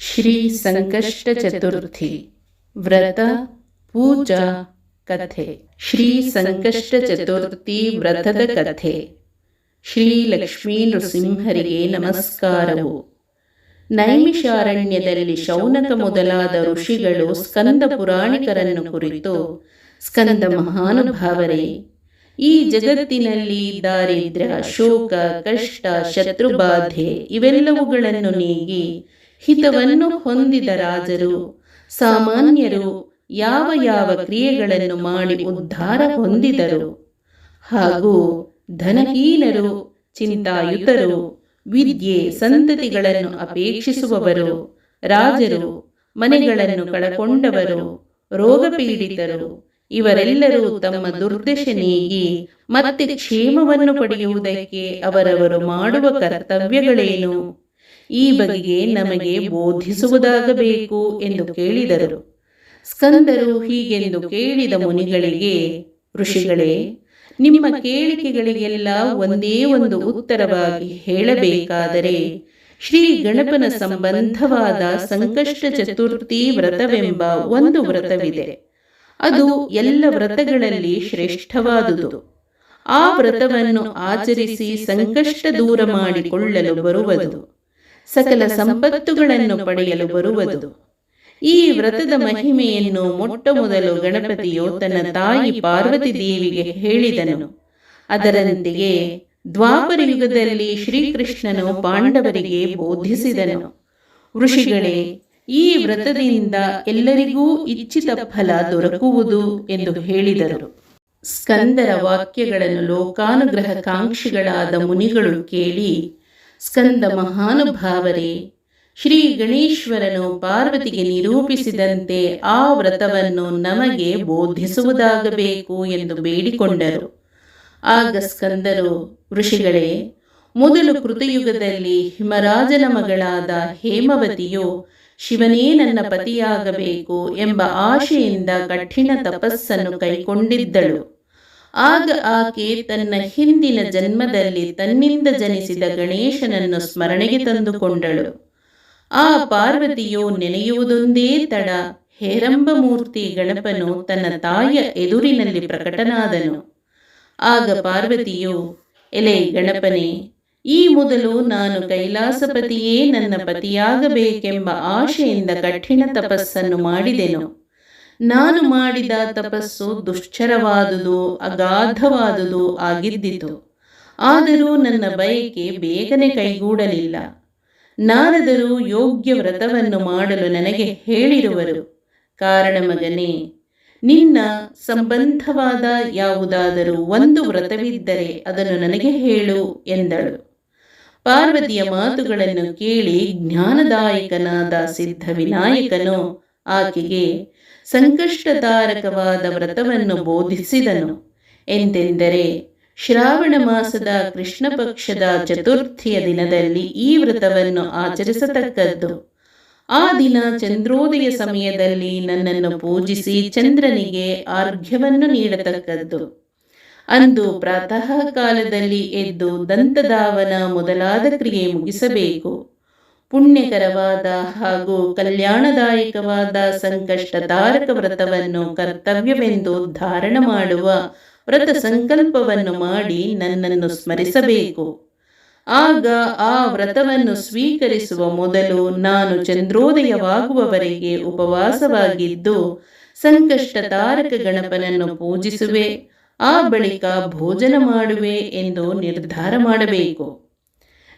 ಶ್ರೀ ಸಂಕಷ್ಟ ಚತುರ್ಥಿ ವ್ರತ ಪೂಜಾ ಕಥೆ ಶ್ರೀ ಸಂಕಷ್ಟ ಚತುರ್ಥಿ ವ್ರತದ ಕಥೆ ಶ್ರೀ ಲಕ್ಷ್ಮೀ ನೃಸಿಂಹರಿಗೆ ನಮಸ್ಕಾರವು ನೈಮಿಷಾರಣ್ಯದಲ್ಲಿ ಶೌನಕ ಮೊದಲಾದ ಋಷಿಗಳು ಸ್ಕಂದ ಪುರಾಣಿಕರನ್ನು ಕುರಿತು ಸ್ಕಂದ ಮಹಾನುಭಾವರೇ ಈ ಜಗತ್ತಿನಲ್ಲಿ ದಾರಿದ್ರ್ಯ ಶೋಕ, ಕಷ್ಟ, ಶತ್ರುಬಾಧೆ ಇವೆಲ್ಲವುಗಳನ್ನು ನೀಗಿ ಹಿತವನ್ನು ಹೊಂದಿದ ರಾಜರು. ಸಾಮಾನ್ಯರು ಯಾವ ಯಾವ ಕ್ರಿಯೆಗಳನ್ನು ಮಾಡಿ ಉದ್ಧಾರ ಹೊಂದಿದರು? ಹಾಗೂ ಧನಹೀನರು, ಚಿಂತಾಯುತರು, ವಿದ್ಯೆ, ಸಂತತಿಗಳನ್ನು ಅಪೇಕ್ಷಿಸುವವರು, ರಾಜರು, ಮನೆಗಳನ್ನು ಕಳಕೊಂಡವರು, ರೋಗಪೀಡಿತರು ಇವರೆಲ್ಲರೂ ತಮ್ಮ ದುರ್ದಶೆ ನೀಗಿ ಮತ್ತೆ ಕ್ಷೇಮವನ್ನು ಪಡೆಯುವುದಕ್ಕೆ ಅವರವರು ಮಾಡುವ ಕರ್ತವ್ಯಗಳೇನು? ಈ ಬಗೆಗೆ ನಮಗೆ ಬೋಧಿಸುವುದಾಗಬೇಕು ಎಂದು ಕೇಳಿದರು. ಸ್ಕಂದರು ಹೀಗೆಂದು ಕೇಳಿದ ಮುನಿಗಳಿಗೆ ಋಷಿಗಳೇ ನಿಮ್ಮ ಕೇಳಿಕೆಗಳಿಗೆಲ್ಲ ಒಂದೇ ಒಂದು ಉತ್ತರವಾಗಿ ಹೇಳಬೇಕಾದರೆ ಶ್ರೀ ಗಣಪನ ಸಂಬಂಧವಾದ ಸಂಕಷ್ಟ ಚತುರ್ಥಿ ವ್ರತವೆಂಬ ಒಂದು ವ್ರತವಿದೆ. ಅದು ಎಲ್ಲ ವ್ರತಗಳಲ್ಲಿ ಶ್ರೇಷ್ಠವಾದುದು. ಆ ವ್ರತವನ್ನು ಆಚರಿಸಿ ಸಂಕಷ್ಟ ದೂರ ಮಾಡಿಕೊಳ್ಳಲು ಬರುವುದು. ಸಕಲ ಸಂಪತ್ತುಗಳನ್ನು ಪಡೆಯಲು ಬರುವುದು. ಈ ವ್ರತದ ಮಹಿಮೆಯನ್ನು ಮೊಟ್ಟ ಮೊದಲು ಗಣಪತಿಯು ತನ್ನ ತಾಯಿ ಪಾರ್ವತಿ ದೇವಿಗೆ ಹೇಳಿದನು. ಅದರಂತೆಯೇ ದ್ವಾಪರ ಯುಗದಲ್ಲಿ ಶ್ರೀಕೃಷ್ಣನು ಪಾಂಡವರಿಗೆ ಬೋಧಿಸಿದನು. ಋಷಿಗಳೇ ಈ ವ್ರತದಿಂದ ಎಲ್ಲರಿಗೂ ಇಚ್ಛಿತ ಫಲ ದೊರಕುವುದು ಎಂದು ಹೇಳಿದರು. ಸ್ಕಂದರ ವಾಕ್ಯಗಳನ್ನು ಲೋಕಾನುಗ್ರಹ ಕಾಂಕ್ಷಿಗಳಾದ ಮುನಿಗಳು ಕೇಳಿ, ಸ್ಕಂದ ಮಹಾನುಭಾವರೇ, ಶ್ರೀ ಗಣೇಶ್ವರನು ಪಾರ್ವತಿಗೆ ನಿರೂಪಿಸಿದಂತೆ ಆ ವ್ರತವನ್ನು ನಮಗೆ ಬೋಧಿಸುವುದಾಗಬೇಕು ಎಂದು ಬೇಡಿಕೊಂಡರು. ಆಗ ಸ್ಕಂದರು, ಋಷಿಗಳೇ, ಮೊದಲು ಕೃತಯುಗದಲ್ಲಿ ಹಿಮರಾಜನ ಮಗಳಾದ ಹೇಮವತಿಯು ಶಿವನೇ ನನ್ನ ಪತಿಯಾಗಬೇಕು ಎಂಬ ಆಶೆಯಿಂದ ಕಠಿಣ ತಪಸ್ಸನ್ನು ಕೈಕೊಂಡಿದ್ದಳು ಆಗ ಆಕೆ ತನ್ನ ಹಿಂದಿನ ಜನ್ಮದಲ್ಲಿ ತನ್ನಿಂದ ಜನಿಸಿದ ಗಣೇಶನನ್ನು ಸ್ಮರಣೆಗೆ ತಂದುಕೊಂಡಳು. ಆ ಪಾರ್ವತಿಯು ನೆನೆಯುವುದೊಂದೇ ತಡ ಹೇರಂಬಮೂರ್ತಿ ಗಣಪನು ತನ್ನ ತಾಯಿಯ ಎದುರಿನಲ್ಲಿ ಪ್ರಕಟನಾದನು. ಆಗ ಪಾರ್ವತಿಯು, ಎಲೆ ಗಣಪನೇ ಈ ಮೊದಲು ನಾನು ಕೈಲಾಸಪತಿಯೇ ನನ್ನ ಪತಿಯಾಗಬೇಕೆಂಬ ಆಶೆಯಿಂದ ಕಠಿಣ ತಪಸ್ಸನ್ನು ಮಾಡಿದೆನು. ನಾನು ಮಾಡಿದ ತಪಸ್ಸು ದುಶ್ಚರವಾದುದು, ಅಗಾಧವಾದುದು ಆಗಿದ್ದಿತು. ಆದರೂ ನನ್ನ ಬಯಕೆ ಬೇಗನೆ ಕೈಗೂಡಲಿಲ್ಲ. ನಾರದರು ಯೋಗ್ಯ ವ್ರತವನ್ನು ಮಾಡಲು ನನಗೆ ಹೇಳಿರುವರು. ಕಾರಣ ಮಗನೇ, ನಿನ್ನ ಸಂಬಂಧವಾದ ಯಾವುದಾದರೂ ಒಂದು ವ್ರತವಿದ್ದರೆ ಅದನ್ನು ನನಗೆ ಹೇಳು ಎಂದಳು. ಪಾರ್ವತಿಯ ಮಾತುಗಳನ್ನು ಕೇಳಿ ಜ್ಞಾನದಾಯಕನಾದ ಸಿದ್ಧ ವಿನಾಯಕನು ಆಕೆಗೆ ಸಂಕಷ್ಟತಾರಕವಾದ ವ್ರತವನ್ನು ಬೋಧಿಸಿದನು. ಎಂದೆಂದರೆ ಶ್ರಾವಣ ಮಾಸದ ಕೃಷ್ಣ ಪಕ್ಷದ ಚತುರ್ಥಿಯ ದಿನದಲ್ಲಿ ಈ ವ್ರತವನ್ನು ಆಚರಿಸತಕ್ಕದ್ದು. ಆ ದಿನ ಚಂದ್ರೋದಯ ಸಮಯದಲ್ಲಿ ನನ್ನನ್ನು ಪೂಜಿಸಿ ಚಂದ್ರನಿಗೆ ಆರ್ಘ್ಯವನ್ನು ನೀಡತಕ್ಕದ್ದು. ಅಂದು ಪ್ರಾತಃ ಕಾಲದಲ್ಲಿ ಎದ್ದು ದಂತಧಾವನ ಮೊದಲಾದ ಕ್ರಿಯೆ ಮುಗಿಸಬೇಕು. ಪುಣ್ಯಕರವಾದ ಹಾಗೂ ಕಲ್ಯಾಣದಾಯಕವಾದ ಸಂಕಷ್ಟ ತಾರಕ ವ್ರತವನ್ನು ಕರ್ತವ್ಯವೆಂದು ಧಾರಣ ಮಾಡುವ ವ್ರತ ಸಂಕಲ್ಪವನ್ನು ಮಾಡಿ ನನ್ನನ್ನು ಸ್ಮರಿಸಬೇಕು. ಆಗ ಆ ವ್ರತವನ್ನು ಸ್ವೀಕರಿಸುವ ಮೊದಲು ನಾನು ಚಂದ್ರೋದಯವಾಗುವವರೆಗೆ ಉಪವಾಸವಾಗಿದ್ದು ಸಂಕಷ್ಟ ತಾರಕ ಗಣಪನನ್ನು ಪೂಜಿಸುವೆ. ಆ ಬಳಿಕ ಭೋಜನ ಮಾಡುವೆ ಎಂದು ನಿರ್ಧಾರ ಮಾಡಬೇಕು.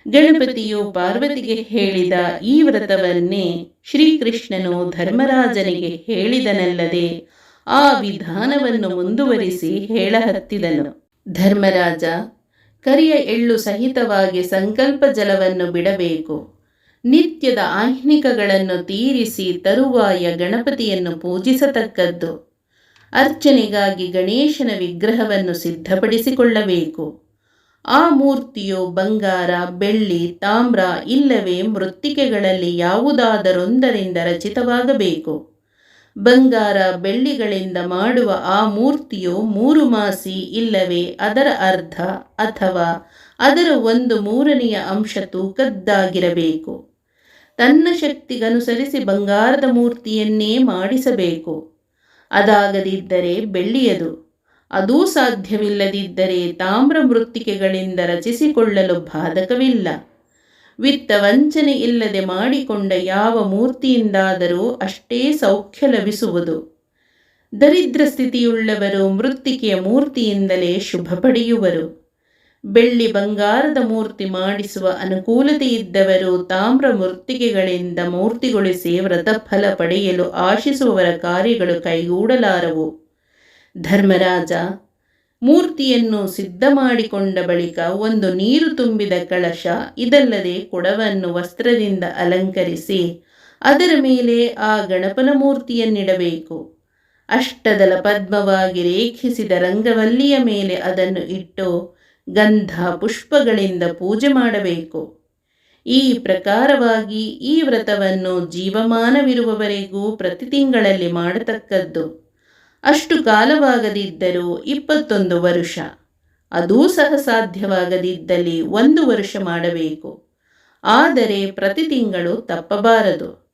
ಗಣಪತಿಯು ಪಾರ್ವತಿಗೆ ಹೇಳಿದ ಈ ವ್ರತವನ್ನೇ ಶ್ರೀಕೃಷ್ಣನು ಧರ್ಮರಾಜನಿಗೆ ಹೇಳಿದನಲ್ಲದೆ ಆ ವಿಧಾನವನ್ನು ಮುಂದುವರಿಸಿ ಹೇಳಹತ್ತಿದನು. ಧರ್ಮರಾಜ, ಕರಿಯ ಎಳ್ಳು ಸಹಿತವಾಗಿ ಸಂಕಲ್ಪ ಜಲವನ್ನು ಬಿಡಬೇಕು. ನಿತ್ಯದ ಆಹ್ನಿಕಗಳನ್ನು ತೀರಿಸಿ ತರುವಾಯ ಗಣಪತಿಯನ್ನು ಪೂಜಿಸತಕ್ಕದ್ದು. ಅರ್ಚನೆಗಾಗಿ ಗಣೇಶನ ವಿಗ್ರಹವನ್ನು ಸಿದ್ಧಪಡಿಸಿಕೊಳ್ಳಬೇಕು. ಆ ಮೂರ್ತಿಯು ಬಂಗಾರ, ಬೆಳ್ಳಿ, ತಾಮ್ರ ಇಲ್ಲವೇ ಮೃತ್ತಿಕೆಗಳಲ್ಲಿ ಯಾವುದಾದರೊಂದರಿಂದ ರಚಿತವಾಗಬೇಕು. ಬಂಗಾರ, ಬೆಳ್ಳಿಗಳಿಂದ ಮಾಡುವ ಆ ಮೂರ್ತಿಯು ಮೂರು ಮಾಸಿ ಇಲ್ಲವೇ ಅದರ ಅರ್ಧ ಅಥವಾ ಅದರ ಒಂದು ಮೂರನೆಯ ಅಂಶ ತೂಕದ್ದಾಗಿರಬೇಕು. ತನ್ನ ಶಕ್ತಿಗನುಸರಿಸಿ ಬಂಗಾರದ ಮೂರ್ತಿಯನ್ನೇ ಮಾಡಿಸಬೇಕು. ಅದಾಗದಿದ್ದರೆ ಬೆಳ್ಳಿಯದು. ಅದೂ ಸಾಧ್ಯವಿಲ್ಲದಿದ್ದರೆ ತಾಮ್ರ ಮೃತ್ತಿಕೆಗಳಿಂದ ರಚಿಸಿಕೊಳ್ಳಲು ಬಾಧಕವಿಲ್ಲ. ವಿತ್ತ ವಂಚನೆ ಇಲ್ಲದೆ ಮಾಡಿಕೊಂಡ ಯಾವ ಮೂರ್ತಿಯಿಂದಾದರೂ ಅಷ್ಟೇ ಸೌಖ್ಯ ಲಭಿಸುವುದು. ದರಿದ್ರ ಸ್ಥಿತಿಯುಳ್ಳವರು ಮೃತ್ತಿಕೆಯ ಮೂರ್ತಿಯಿಂದಲೇ ಶುಭ ಪಡೆಯುವರು. ಬೆಳ್ಳಿ ಬಂಗಾರದ ಮೂರ್ತಿ ಮಾಡಿಸುವ ಅನುಕೂಲತೆ ಇದ್ದವರು ತಾಮ್ರ ಮೂರ್ತಿಗೆಗಳಿಂದ ಮೂರ್ತಿಗೊಳಿಸಿ ವ್ರತ ಫಲ ಪಡೆಯಲು ಆಶಿಸುವವರ ಕಾರ್ಯಗಳು ಕೈಗೂಡಲಾರವು. ಧರ್ಮರಾಜ, ಮೂರ್ತಿಯನ್ನು ಸಿದ್ಧ ಮಾಡಿಕೊಂಡ ಬಳಿಕ ಒಂದು ನೀರು ತುಂಬಿದ ಕಳಶ, ಇದಲ್ಲದೆ ಕೊಡವನ್ನು ವಸ್ತ್ರದಿಂದ ಅಲಂಕರಿಸಿ ಅದರ ಮೇಲೆ ಆ ಗಣಪನ ಮೂರ್ತಿಯನ್ನಿಡಬೇಕು. ಅಷ್ಟದಲ ಪದ್ಮವಾಗಿ ರೇಖಿಸಿದ ರಂಗವಲ್ಲಿಯ ಮೇಲೆ ಅದನ್ನು ಇಟ್ಟು ಗಂಧ ಪುಷ್ಪಗಳಿಂದ ಪೂಜೆ ಮಾಡಬೇಕು. ಈ ಪ್ರಕಾರವಾಗಿ ಈ ವ್ರತವನ್ನು ಜೀವಮಾನವಿರುವವರೆಗೂ ಪ್ರತಿ ತಿಂಗಳಲ್ಲಿ ಮಾಡತಕ್ಕದ್ದು. ಅಷ್ಟು ಕಾಲವಾಗದಿದ್ದರೂ ಇಪ್ಪತ್ತೊಂದು ವರುಷ. ಅದೂ ಸಹ ಸಾಧ್ಯವಾಗದಿದ್ದಲ್ಲಿ ಒಂದು ವರ್ಷ ಮಾಡಬೇಕು. ಆದರೆ ಪ್ರತಿ ತಿಂಗಳು ತಪ್ಪಬಾರದು.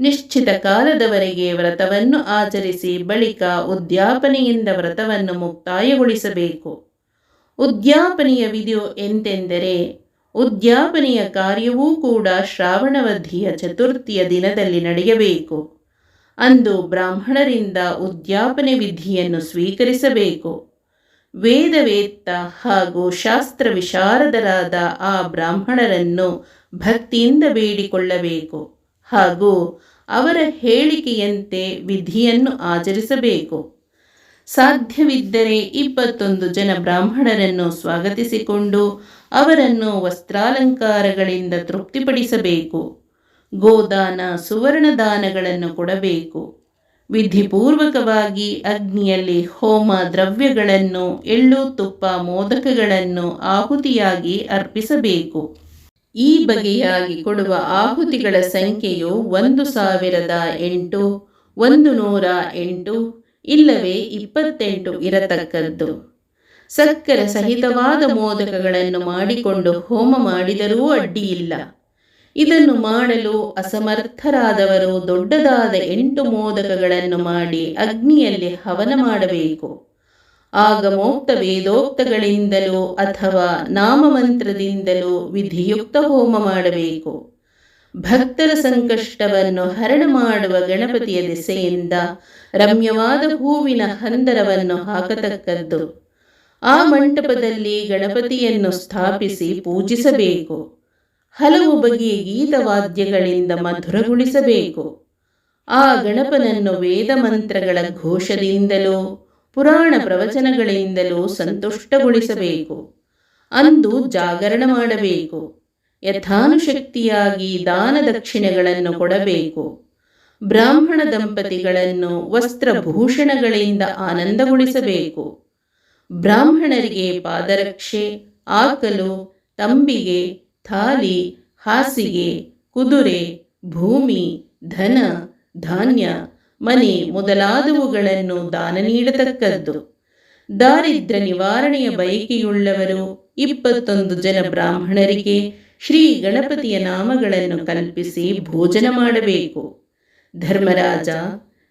ನಿಶ್ಚಿತ ಕಾಲದವರೆಗೆ ವ್ರತವನ್ನು ಆಚರಿಸಿ ಬಳಿಕ ಉದ್ಯಾಪನೆಯಿಂದ ವ್ರತವನ್ನು ಮುಕ್ತಾಯಗೊಳಿಸಬೇಕು. ಉದ್ಯಾಪನೆಯ ವಿಧಿಯು ಎಂತೆಂದರೆ, ಉದ್ಯಾಪನೆಯ ಕಾರ್ಯವೂ ಕೂಡ ಶ್ರಾವಣವಧಿಯ ಚತುರ್ಥಿಯ ದಿನದಲ್ಲಿ ನಡೆಯಬೇಕು. ಅಂದು ಬ್ರಾಹ್ಮಣರಿಂದ ಉದ್ಯಾಪನೆ ವಿಧಿಯನ್ನು ಸ್ವೀಕರಿಸಬೇಕು. ವೇದವೇತ್ತ ಹಾಗೂ ಶಾಸ್ತ್ರ ವಿಶಾರದರಾದ ಆ ಬ್ರಾಹ್ಮಣರನ್ನು ಭಕ್ತಿಯಿಂದ ಬೇಡಿಕೊಳ್ಳಬೇಕು ಹಾಗೂ ಅವರ ಹೇಳಿಕೆಯಂತೆ ವಿಧಿಯನ್ನು ಆಚರಿಸಬೇಕು. ಸಾಧ್ಯವಿದ್ದರೆ ಇಪ್ಪತ್ತೊಂದು ಜನ ಬ್ರಾಹ್ಮಣರನ್ನು ಸ್ವಾಗತಿಸಿಕೊಂಡು ಅವರನ್ನು ವಸ್ತ್ರಾಲಂಕಾರಗಳಿಂದ ತೃಪ್ತಿಪಡಿಸಬೇಕು. ಗೋದಾನ ಸುವರ್ಣದಾನಗಳನ್ನು ಕೊಡಬೇಕು. ವಿಧಿಪೂರ್ವಕವಾಗಿ ಅಗ್ನಿಯಲ್ಲಿ ಹೋಮ ದ್ರವ್ಯಗಳನ್ನು, ಎಳ್ಳು, ತುಪ್ಪ, ಮೋದಕಗಳನ್ನು ಆಹುತಿಯಾಗಿ ಅರ್ಪಿಸಬೇಕು. ಈ ಬಗೆಯಾಗಿ ಕೊಡುವ ಆಹುತಿಗಳ ಸಂಖ್ಯೆಯು ಒಂದು ಸಾವಿರದ ಎಂಟು, ಒಂದು ನೂರ ಎಂಟು ಇಲ್ಲವೇ ಇಪ್ಪತ್ತೆಂಟು ಇರತಕ್ಕದ್ದು ಸಕ್ಕರೆ ಸಹಿತವಾದ ಮೋದಕಗಳನ್ನು ಮಾಡಿಕೊಂಡು ಹೋಮ ಮಾಡಿದರೂ ಅಡ್ಡಿಯಿಲ್ಲ. ಇದನ್ನು ಮಾಡಲು ಅಸಮರ್ಥರಾದವರು ದೊಡ್ಡದಾದ ಎಂಟು ಮೋದಕಗಳನ್ನು ಮಾಡಿ ಅಗ್ನಿಯಲ್ಲಿ ಹವನ ಮಾಡಬೇಕು. ಆಗ ಮೋಕ್ತ ವೇದೋಕ್ತಗಳಿಂದಲೂ ಅಥವಾ ನಾಮಮಂತ್ರದಿಂದಲೂ ವಿಧಿಯುಕ್ತ ಹೋಮ ಮಾಡಬೇಕು. ಭಕ್ತರ ಸಂಕಷ್ಟವನ್ನು ಹರಣ ಮಾಡುವ ಗಣಪತಿಯ ದಿಸೆಯಿಂದ ರಮ್ಯವಾದ ಹೂವಿನ ಹಂದರವನ್ನು ಹಾಕತಕ್ಕದ್ದು. ಆ ಮಂಟಪದಲ್ಲಿ ಗಣಪತಿಯನ್ನು ಸ್ಥಾಪಿಸಿ ಪೂಜಿಸಬೇಕು. ಹಲವು ಬಗೆಯ ಗೀತವಾದ್ಯಗಳಿಂದ ಮಧುರಗೊಳಿಸಬೇಕು. ಆ ಗಣಪನನ್ನು ವೇದ ಮಂತ್ರಗಳ ಘೋಷದಿಂದಲೂ, ಪುರಾಣ ಪ್ರವಚನಗಳಿಂದಲೂ ಸಂತುಷ್ಟಗೊಳಿಸಬೇಕು. ಅಂದು ಜಾಗರಣ ಮಾಡಬೇಕು. ಯಥಾನುಶಕ್ತಿಯಾಗಿ ದಾನ ದಕ್ಷಿಣೆಗಳನ್ನು ಕೊಡಬೇಕು. ಬ್ರಾಹ್ಮಣ ದಂಪತಿಗಳನ್ನು ವಸ್ತ್ರಭೂಷಣಗಳಿಂದ ಆನಂದಗೊಳಿಸಬೇಕು. ಬ್ರಾಹ್ಮಣರಿಗೆ ಪಾದರಕ್ಷೆ, ಆಕಲು, ತಂಬಿಗೆ, ಥಾಲಿ, ಹಾಸಿಗೆ, ಕುದುರೆ, ಭೂಮಿ, ಧನ, ಧಾನ್ಯ, ಮನೆ ಮೊದಲಾದವುಗಳನ್ನು ದಾನ ನೀಡತಕ್ಕದ್ದು. ದಾರಿದ್ರ್ಯ ನಿವಾರಣೆಯ ಬಯಕೆಯುಳ್ಳವರು ಇಪ್ಪತ್ತೊಂದು ಜನ ಬ್ರಾಹ್ಮಣರಿಗೆ ಶ್ರೀ ಗಣಪತಿಯ ನಾಮಗಳನ್ನು ಕಲ್ಪಿಸಿ ಭೋಜನ ಮಾಡಬೇಕು. ಧರ್ಮರಾಜ,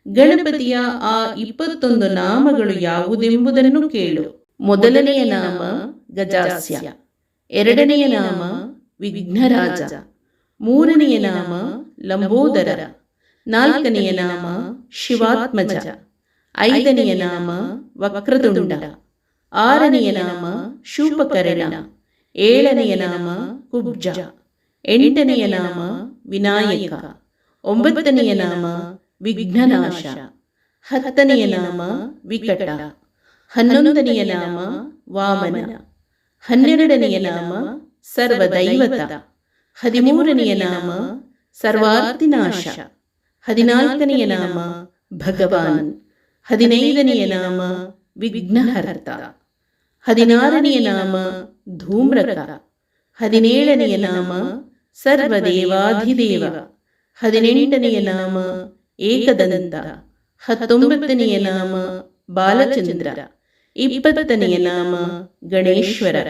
ಗಣಪತಿಯ ಆ ಇಪ್ಪತ್ತೊಂದು ನಾಮಗಳು ಯಾವುದೆಂಬುದನ್ನು ಕೇಳು. ಮೊದಲನೆಯ ನಾಮ ಗಜಾಸ್ಯ. ಎರಡನೆಯ ನಾಮ ವಿಘ್ನರಾಜ. ಮೂರನೆಯ ನಾಮ ಲಂಬೋದರ. ನಾಲ್ಕನೆಯ ನಾಮ ಶಿವಾತ್ಮಜ. ಐದನೆಯ ನಾಮ ವಕ್ರತುಂಡ. ಆರನೆಯ ನಾಮ ಶೂಪಕರ್ಣ. ಏಳನೆಯ ನಾಮ ಕುಬ್ಜ. ಎಂಟನೆಯ ನಾಮ ವಿನಾಯಕ. ಒಂಬತ್ತನೆಯ ನಾಮ ವಿಘ್ನನಾಶ. ಹತ್ತನೆಯ ನಾಮ ವಿಕಟ. ಹನ್ನೊಂದನೆಯ ನಾಮ ವಾಮನ. ಹನ್ನೆರಡನೆಯ ನಾಮ ಸರ್ವದೈವತ. ಹದಿಮೂರನೆಯ ನಾಮ ಸರ್ವಾರ್ಥಿನಾಶ. ಹದಿನಾಲ್ಕನೆಯ ನಾಮ ಭಗವಾನ್. ಹದಿನೈದನೆಯ ನಾಮ ವಿಘ್ನಹರ್ತ. ಹದಿನಾರನೆಯ ನಾಮ ಧೂಮ್ರಕ ಹದಿನೇಳನೆಯ ನಾಮ ಸರ್ವದೇವಾಧಿದೇವ. ಹದಿನೆಂಟನೆಯ ನಾಮ ಏಕದಂತ. ಹತ್ತೊಂಬತ್ತನೆಯ ನಾಮ ಬಾಲಚಂದ್ರ. ಇಪ್ಪತ್ತನೆಯ ನಾಮ ಗಣೇಶ್ವರ.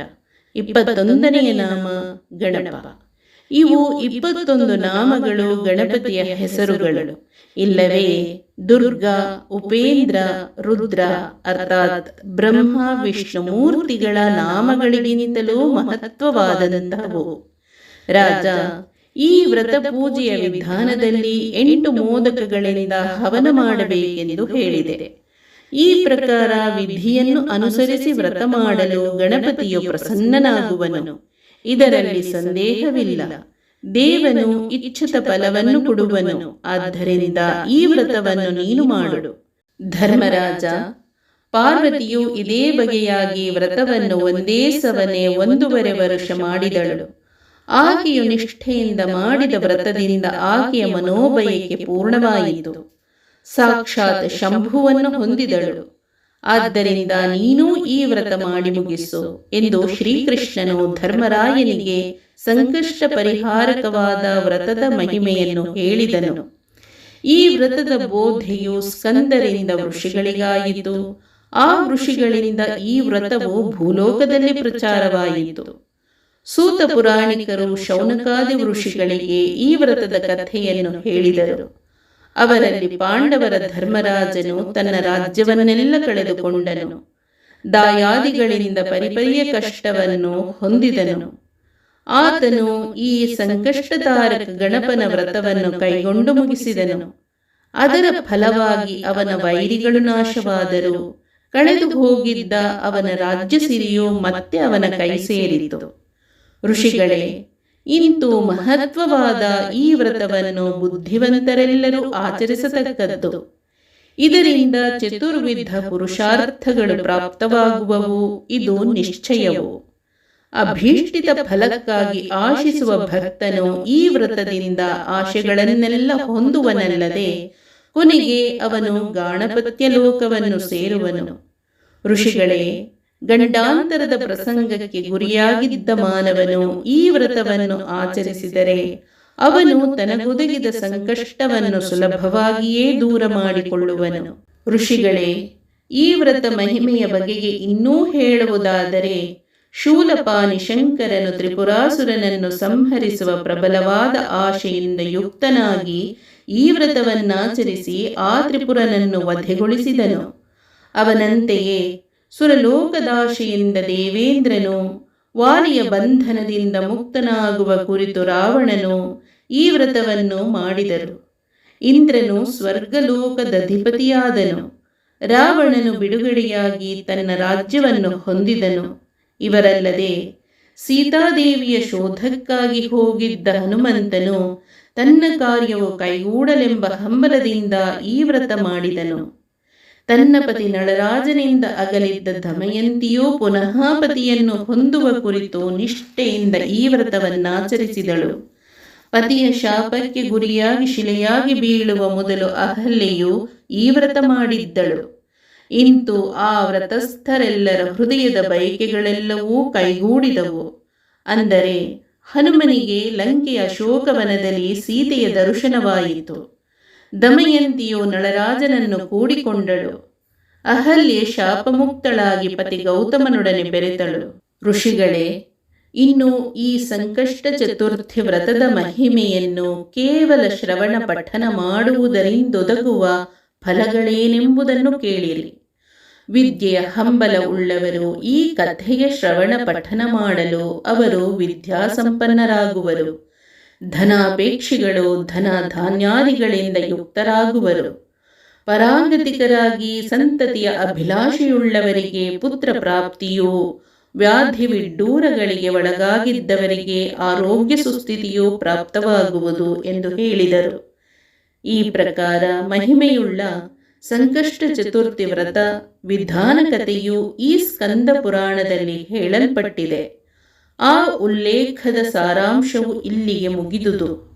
ಇಪ್ಪತ್ತೊಂದನೆಯ ನಾಮ ಗಣಪ. ಇವು ಇಪ್ಪತ್ತೊಂದು ನಾಮಗಳು ಗಣಪತಿಯ ಹೆಸರುಗಳು. ಇಲ್ಲವೇ ದುರ್ಗಾ, ಉಪೇಂದ್ರ, ರುದ್ರ, ಅರ್ಥಾತ್ ಬ್ರಹ್ಮ, ವಿಷ್ಣು ಮೂರ್ತಿಗಳ ನಾಮಗಳಿಗಿಂತಲೂ ಮಹತ್ವವಾದಂತಹವು ರಾಜ, ಈ ವ್ರತ ಪೂಜೆಯ ವಿಧಾನದಲ್ಲಿ ಎಂಟು ಮೋದಕಗಳಿಂದ ಹವನ ಮಾಡಬೇಕೆಂದು ಹೇಳಿದೆ. ಈ ಪ್ರಕಾರ ವಿಧಿಯನ್ನು ಅನುಸರಿಸಿ ವ್ರತ ಮಾಡಲು ಗಣಪತಿಯು ಪ್ರಸನ್ನನಾಗುವನು. ಇದರಲ್ಲಿ ಸಂದೇಹವಿಲ್ಲ. ದೇವನು ಇಚ್ಛಿತ ಫಲವನ್ನು ಕೊಡುವನು. ಆದ್ದರಿಂದ ಈ ವ್ರತವನ್ನು ನೀನು ಮಾಡು. ಧರ್ಮರಾಜ, ಪಾರ್ವತಿಯು ಇದೇ ಬಗೆಯಾಗಿ ವ್ರತವನ್ನು ಒಂದೇ ಸವನೆ ಒಂದೂವರೆ ವರ್ಷ ಮಾಡಿದಳು. ಆಕೆಯು ನಿಷ್ಠೆಯಿಂದ ಮಾಡಿದ ವ್ರತದಿಂದ ಆಕೆಯ ಮನೋಭಯಕ್ಕೆ ಪೂರ್ಣವಾಯಿತು. ಸಾಕ್ಷಾತ್ ಶಂಭುವನ್ನು ಹೊಂದಿದಳು. ಆದ್ದರಿಂದ ನೀನೂ ಈ ವ್ರತ ಮಾಡಿ ಮುಗಿಸು ಎಂದು ಶ್ರೀಕೃಷ್ಣನು ಧರ್ಮರಾಯನಿಗೆ ಸಂಕಷ್ಟ ಪರಿಹಾರಕವಾದ ವ್ರತದ ಮಹಿಮೆಯನ್ನು ಹೇಳಿದನು. ಈ ವ್ರತದ ಬೋಧೆಯು ಸ್ಕಂದರಿಂದ ಋಷಿಗಳಿಗಾಯಿತು. ಆ ಋಷಿಗಳಿಂದ ಈ ವ್ರತವು ಭೂಲೋಕದಲ್ಲಿ ಪ್ರಚಾರವಾಯಿತು. ಸೂತ ಪುರಾಣಿಕರು ಶೌನಕಾದಿ ಋಷಿಗಳಿಗೆ ಈ ವ್ರತದ ಕಥೆಯನ್ನು ಹೇಳಿದರು. ಅವರಲ್ಲಿ ಪಾಂಡವರ ಧರ್ಮರಾಜನು ತನ್ನ ರಾಜ್ಯವನ್ನೆಲ್ಲ ಕಳೆದುಕೊಂಡನು. ದಾಯಾದಿಗಳಿಂದ ಪರಿಪರಿಯ ಕಷ್ಟವನ್ನು ಹೊಂದಿದನು. ಆತನು ಈ ಸಂಕಷ್ಟದಾರಕ ಗಣಪನ ವ್ರತವನ್ನು ಕೈಗೊಂಡು ಮುಗಿಸಿದನು. ಅದರ ಫಲವಾಗಿ ಅವನ ವೈರಿಗಳು ನಾಶವಾದರು. ಕಳೆದು ಹೋಗಿದ್ದ ಅವನ ರಾಜ್ಯ ಸಿರಿಯು ಮತ್ತೆ ಅವನ ಕೈ ಸೇರಿತು. ಋಷಿಗಳೇ, ಇಂತು ಮಹತ್ವವಾದ ಈ ವ್ರತವನ್ನು ಬುದ್ಧಿವಂತರೆಲ್ಲರೂ ಆಚರಿಸತಕ್ಕದ್ದು. ಇದರಿಂದ ಚತುರ್ವಿಧ ಪುರುಷಾರ್ಥಗಳು ಪ್ರಾಪ್ತವಾಗುವವು. ಇದು ನಿಶ್ಚಯವು. ಅಭೀಷ್ಟಿತ ಫಲಕ್ಕಾಗಿ ಆಶಿಸುವ ಭಕ್ತನು ಈ ವ್ರತದಿಂದ ಆಶೆಗಳನ್ನೆಲ್ಲ ಹೊಂದುವನಲ್ಲದೆ ಕೊನೆಗೆ ಅವನು ಗಾಣಪತ್ಯ ಲೋಕವನ್ನು ಸೇರುವನು. ಋಷಿಗಳೇ, ಗಂಡಾಂತರದ ಪ್ರಸಂಗಕ್ಕೆ ಗುರಿಯಾಗಿದ್ದ ಮಾನವನು ಈ ವ್ರತವನ್ನು ಆಚರಿಸಿದರೆ ಅವನು ತನಗೊದಗಿದ ಸಂಕಷ್ಟವನ್ನು ಸುಲಭವಾಗಿಯೇ ದೂರ ಮಾಡಿಕೊಳ್ಳುವನು. ಋಷಿಗಳೇ, ಈ ವ್ರತ ಮಹಿಮೆಯ ಬಗೆಗೆ ಇನ್ನೂ ಹೇಳುವುದಾದರೆ ಶೂಲಪಾನಿ ಶಂಕರನು ತ್ರಿಪುರಾಸುರನನ್ನು ಸಂಹರಿಸುವ ಪ್ರಬಲವಾದ ಆಶೆಯಿಂದ ಯುಕ್ತನಾಗಿ ಈ ವ್ರತವನ್ನಾಚರಿಸಿ ಆ ತ್ರಿಪುರನನ್ನು ವಧೆಗೊಳಿಸಿದನು. ಅವನಂತೆಯೇ ಸುರಲೋಕದಾಶೆಯಿಂದ ದೇವೇಂದ್ರನು ವಾಲಿಯ ಬಂಧನದಿಂದ ಮುಕ್ತನಾಗುವ ಕುರಿತು ರಾವಣನು ಈ ವ್ರತವನ್ನು ಮಾಡಿದರು. ಇಂದ್ರನು ಸ್ವರ್ಗಲೋಕದಧಿಪತಿಯಾದನು. ರಾವಣನು ಬಿಡುಗಡೆಯಾಗಿ ತನ್ನ ರಾಜ್ಯವನ್ನು ಹೊಂದಿದನು. ಇವರಲ್ಲದೆ ಸೀತಾದೇವಿಯ ಶೋಧಕ್ಕಾಗಿ ಹೋಗಿದ್ದ ಹನುಮಂತನು ತನ್ನ ಕಾರ್ಯವು ಕೈಗೂಡಲೆಂಬ ಹಂಬಲದಿಂದ ಈ ವ್ರತ ಮಾಡಿದನು. ತನ್ನ ಪತಿ ನಳರಾಜನಿಂದ ಅಗಲಿದ್ದ ದಮಯಂತಿಯೂ ಪುನಃ ಪತಿಯನ್ನು ಹೊಂದುವ ಕುರಿತು ನಿಷ್ಠೆಯಿಂದ ಈ ವ್ರತವನ್ನಾಚರಿಸಿದಳು. ಪತಿಯ ಶಾಪಕ್ಕೆ ಗುರಿಯಾಗಿ ಶಿಲೆಯಾಗಿ ಬೀಳುವ ಮೊದಲು ಅಹಲ್ಯೆಯು ಈ ವ್ರತ ಮಾಡಿದ್ದಳು. ಇಂತು ಆ ವ್ರತಸ್ಥರೆಲ್ಲರ ಹೃದಯದ ಬಯಕೆಗಳೆಲ್ಲವೂ ಕೈಗೂಡಿದವು. ಅಂದರೆ ಹನುಮನಿಗೆ ಲಂಕೆಯ ಶೋಕವನದಲ್ಲಿ ಸೀತೆಯ ದರ್ಶನವಾಯಿತು. ದಮಯಂತಿಯು ನಳರಾಜನನ್ನು ಕೂಡಿಕೊಂಡಳು. ಅಹಲ್ಯೆ ಶಾಪಮುಕ್ತಳಾಗಿ ಪತಿ ಗೌತಮನೊಡನೆ ಬೆರೆತಳು. ಋಷಿಗಳೇ, ಇನ್ನು ಈ ಸಂಕಷ್ಟ ಚತುರ್ಥಿ ವ್ರತದ ಮಹಿಮೆಯನ್ನು ಕೇವಲ ಶ್ರವಣ ಪಠನ ಮಾಡುವುದರಿಂದೊದಗುವ ಫಲಗಳೇನೆಂಬುದನ್ನು ಕೇಳಿರಿ. ವಿದ್ಯೆಯ ಹಂಬಲ ಉಳ್ಳವರು ಈ ಕಥೆಯ ಶ್ರವಣ ಪಠನ ಮಾಡಲು ಅವರು ವಿದ್ಯಾಸಂಪನ್ನರಾಗುವರು. ಧನಾಪೇಕ್ಷಿಗಳು ಧನ ಧಾನ್ಯಾದಿಗಳಿಂದ ಯುಕ್ತರಾಗುವರು. ಪರಾಂಗತಿಕರಾಗಿ ಸಂತತಿಯ ಅಭಿಲಾಷೆಯುಳ್ಳವರಿಗೆ ಪುತ್ರ ಪ್ರಾಪ್ತಿಯು ವ್ಯಾಧಿ ವಿಡ್ಡೂರಗಳಿಗೆ ಒಳಗಾಗಿದ್ದವರಿಗೆ ಆರೋಗ್ಯ ಸುಸ್ಥಿತಿಯು ಪ್ರಾಪ್ತವಾಗುವುದು ಎಂದು ಹೇಳಿದರು. ಈ ಪ್ರಕಾರ ಮಹಿಮೆಯುಳ್ಳ ಸಂಕಷ್ಟ ಚತುರ್ಥಿ ವ್ರತ ವಿಧಾನ ಕಥೆಯು ಈ ಸ್ಕಂದ ಪುರಾಣದಲ್ಲಿ ಹೇಳಲ್ಪಟ್ಟಿದೆ. ಆ ಉಲ್ಲೇಖದ ಸಾರಾಂಶವು ಇಲ್ಲಿಗೆ ಮುಗಿದುದು.